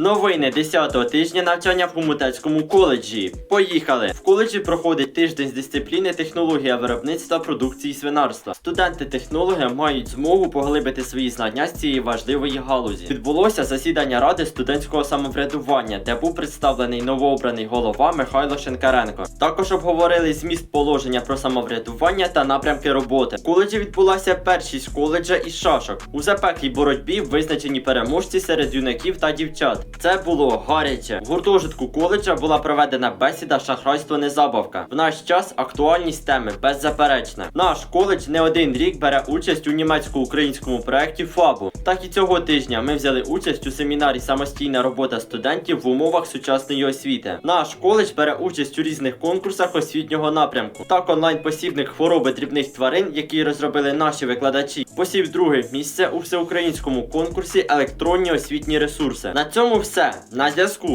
Новини 10-го тижня навчання в Хомутецькому коледжі. Поїхали! В коледжі проходить тиждень з дисципліни технологія виробництва продукції свинарства. Студенти-технологи мають змогу поглибити свої знання з цієї важливої галузі. Відбулося засідання ради студентського самоврядування, де був представлений новообраний голова Михайло Шенкаренко. Також обговорили зміст положення про самоврядування та напрямки роботи. В коледжі відбулася першість коледжа із шашок. У запеклій боротьбі визначені переможці серед юнаків та дівчат. Це було гаряче. В гуртожитку коледжа була проведена бесіда шахрайство не забавка. В наш час актуальність теми беззаперечна. Наш коледж не один рік бере участь у німецько-українському проєкті ФАБу. Так і цього тижня ми взяли участь у семінарі Самостійна робота студентів в умовах сучасної освіти. Наш коледж бере участь у різних конкурсах освітнього напрямку. Так онлайн-посібник хвороби дрібних тварин, який розробили наші викладачі, посів друге місце у всеукраїнському конкурсі електронні освітні ресурси. На цьому все. На зв'язку.